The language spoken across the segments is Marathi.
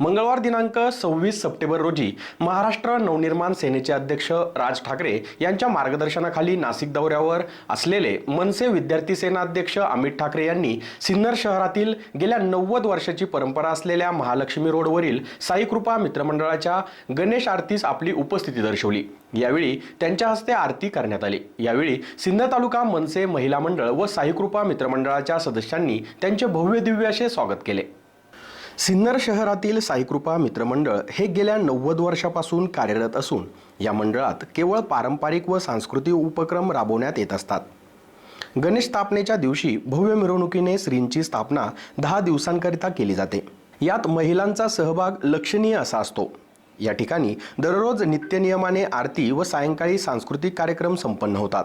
मंगळवार दिनांक सव्वीस सप्टेंबर रोजी महाराष्ट्र नवनिर्माण सेनेचे अध्यक्ष राज ठाकरे यांच्या मार्गदर्शनाखाली नाशिक दौऱ्यावर असलेले मनसे विद्यार्थी सेना अध्यक्ष अमित ठाकरे यांनी सिन्नर शहरातील गेल्या नव्वद वर्षाची परंपरा असलेल्या महालक्ष्मी रोडवरील साईकृपा मित्रमंडळाच्या गणेश आरतीस आपली उपस्थिती दर्शवली. यावेळी त्यांच्या हस्ते आरती करण्यात आली. यावेळी सिन्नर तालुका मनसे महिला मंडळ व साईकृपा मित्रमंडळाच्या सदस्यांनी त्यांचे भव्य दिव्य असे स्वागत केले. सिन्नर शहरातील साईकृपा मित्रमंडळ हे गेल्या नव्वद वर्षापासून कार्यरत असून या मंडळात केवळ पारंपरिक व सांस्कृतिक उपक्रम राबवण्यात येत असतात. गणेश स्थापनेच्या दिवशी भव्य मिरवणुकीने श्रींची स्थापना दहा दिवसांकरिता केली जाते. यात महिलांचा सहभाग लक्षणीय असा असतो. या ठिकाणी दररोज नित्यनियमाने आरती व सायंकाळी सांस्कृतिक कार्यक्रम संपन्न होतात.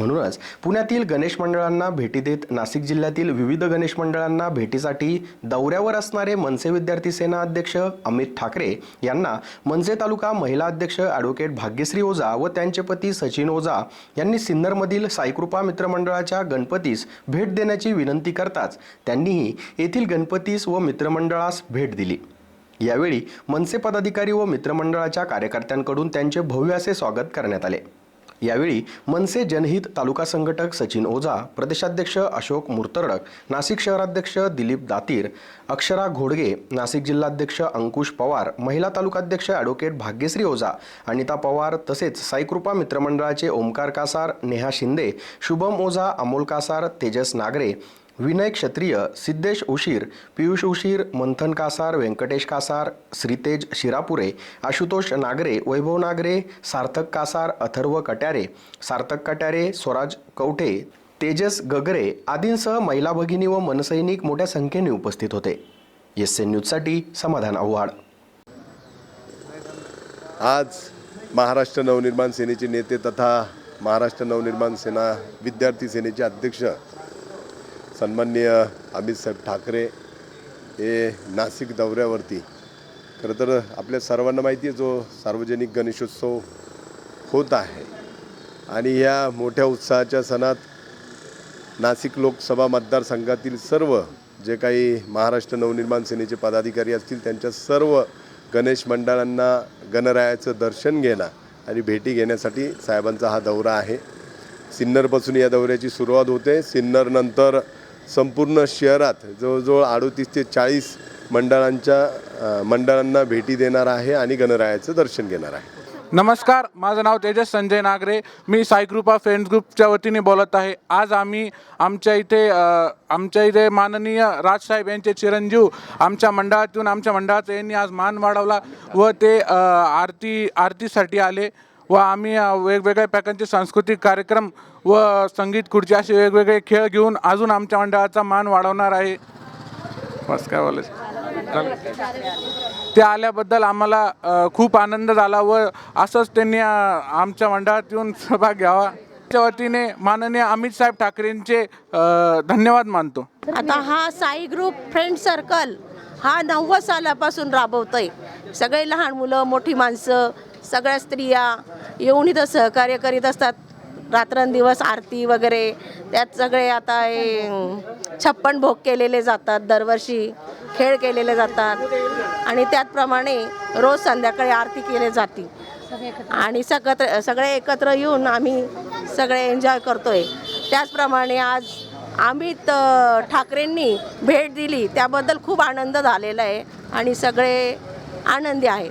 म्हणूनच पुण्यातील गणेश मंडळांना भेटी देत नाशिक जिल्ह्यातील विविध गणेश मंडळांना भेटीसाठी दौऱ्यावर असणारे मनसे विद्यार्थी सेना अध्यक्ष अमित ठाकरे यांना मनसे तालुका महिला अध्यक्ष ॲडव्होकेट भाग्यश्री ओझा व त्यांचे पती सचिन ओझा यांनी सिन्नरमधील साईकृपा मित्रमंडळाच्या गणपतीस भेट देण्याची विनंती करताच त्यांनीही येथील गणपतीस व मित्रमंडळास भेट दिली. यावेळी मनसे पदाधिकारी व मित्रमंडळाच्या कार्यकर्त्यांकडून त्यांचे भव्य असे स्वागत करण्यात आले. यावेळी मनसे जनहित तालुका संघटक सचिन ओझा प्रदेशाध्यक्ष अशोक मुर्तरडक नाशिक शहराध्यक्ष दिलीप दातीर अक्षरा घोडगे नाशिक जिल्हाध्यक्ष अंकुश पवार महिला तालुकाध्यक्ष ॲडव्होकेट भाग्यश्री ओझा अनिता पवार तसेच साईकृपा मित्रमंडळाचे ओमकार कासार नेहा शिंदे शुभम ओझा अमोल कासार तेजस नागरे विनय क्षत्रिय सिद्धेश उशीर पियुष उशीर मंथन कासार व्यंकटेश कासार श्रीतेज शिरापुरे आशुतोष नागरे वैभव नागरे सार्थक कासार अथर्व कट्यारे सार्थक कट्यारे स्वराज कवठे तेजस गगरे आदींसह महिला भगिनी व मनसैनिक मोठ्या संख्येने उपस्थित होते. एस एन न्यूजसाठी समाधान आव्हाड. आज महाराष्ट्र नवनिर्माण सेनेचे नेते तथा महाराष्ट्र नवनिर्माण सेना विद्यार्थी सेनेचे अध्यक्ष सन्माननीय अमितसाहेब ठाकरे हे नाशिक दौऱ्यावरती. खरं तर आपल्या सर्वांना माहिती आहे जो सार्वजनिक गणेशोत्सव होत आहे आणि ह्या मोठ्या उत्साहाच्या सणात नाशिक लोकसभा मतदारसंघातील सर्व जे काही महाराष्ट्र नवनिर्माण सेनेचे पदाधिकारी असतील त्यांच्या सर्व गणेश मंडळांना गणरायाचं दर्शन घेणं आणि भेटी घेण्यासाठी साहेबांचा हा दौरा आहे. सिन्नरपासून या दौऱ्याची सुरुवात होते. सिन्नरनंतर संपूर्ण शहरात जवळजवळ अडोतीस ते चाळीस मंडळांच्या मंडळांना भेटी देणार आहे आणि गणरायाचं दर्शन घेणार आहे. नमस्कार माझं नाव तेजस संजय नागरे. मी साईकृपा फ्रेंड्स ग्रुपच्या वतीने बोलत आहे. आज आम्ही आमच्या इथे आमच्या इथे माननीय राजसाहेब यांचे चिरंजीव आमच्या मंडळातून आमच्या मंडळाचा यांनी आज मान वाढवला व ते आरती आरतीसाठी आले. व आम्ही वेगवेगळ्या प्रकारचे सांस्कृतिक कार्यक्रम व संगीत खुर्ची असे वेगवेगळे खेळ घेऊन अजून आमच्या मंडळाचा मान वाढवणार आहे. बस काय बोलायचं? ते आल्याबद्दल आम्हाला खूप आनंद झाला व असंच त्यांनी आमच्या मंडळात येऊन सहभाग घ्यावा. त्या वतीने माननीय अमित साहेब ठाकरेंचे धन्यवाद मानतो. आता हा साई ग्रुप फ्रेंड सर्कल हा नव्वद सालापासून राबवतोय. सगळे लहान मुलं मोठी माणसं सगळ्या स्त्रिया येऊन इथं सहकार्य करीत असतात. रात्रंदिवस आरती वगैरे त्यात सगळे आता हे छप्पन भोग केलेले जातात दरवर्षी खेळ केलेले जातात. आणि त्याचप्रमाणे रोज संध्याकाळी आरती केली जाते. आणि सकत्र सगळे एकत्र येऊन आम्ही सगळे एन्जॉय करतोय. त्याचप्रमाणे आज अमित ठाकरेंनी भेट दिली. त्याबद्दल खूप आनंद झालेला आहे. आणि सगळे आनंदी आहेत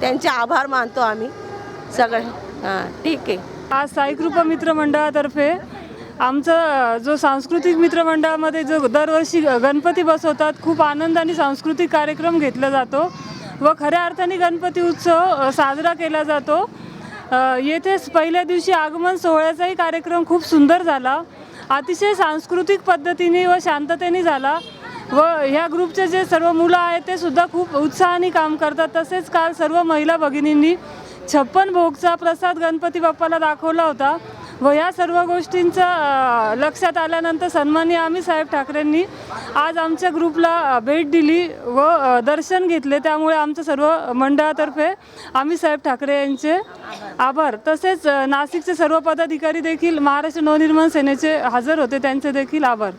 त्यांचे आभार मानतो आम्ही. सगळे. हां ठीक आहे. आज साईकृपा मित्रमंडळातर्फे आमचा आमचं जो सांस्कृतिक मित्रमंडळामध्ये जो दरवर्षी गणपती बसवतात खूप आनंद आणि सांस्कृतिक कार्यक्रम घेतला जातो व खऱ्या अर्थाने गणपती उत्सव साजरा केला जातो. येथेच पहिल्या दिवशी आगमन सोहळ्याचाही कार्यक्रम खूप सुंदर झाला. अतिशय सांस्कृतिक पद्धतीने व शांततेने झाला. व ह्या ग्रुपचे जे सर्व मुलं आहेत ते सुद्धा खूप उत्साहाने काम करतात. तसेच काल सर्व महिला भगिनींनी छप्पन भोगचा प्रसाद गणपती बाप्पाला दाखवला होता. व या सर्व गोष्टींचं लक्षात आल्यानंतर सन्माननीय आम्ही साहेब ठाकरेंनी आज आमच्या ग्रुपला भेट दिली व दर्शन घेतले. त्यामुळे आमचं सर्व मंडळातर्फे आम्ही साहेब ठाकरे यांचे आभार. तसेच नाशिकचे सर्व पदाधिकारी देखील महाराष्ट्र नवनिर्माण सेनेचे हजर होते. त्यांचे देखील आभार.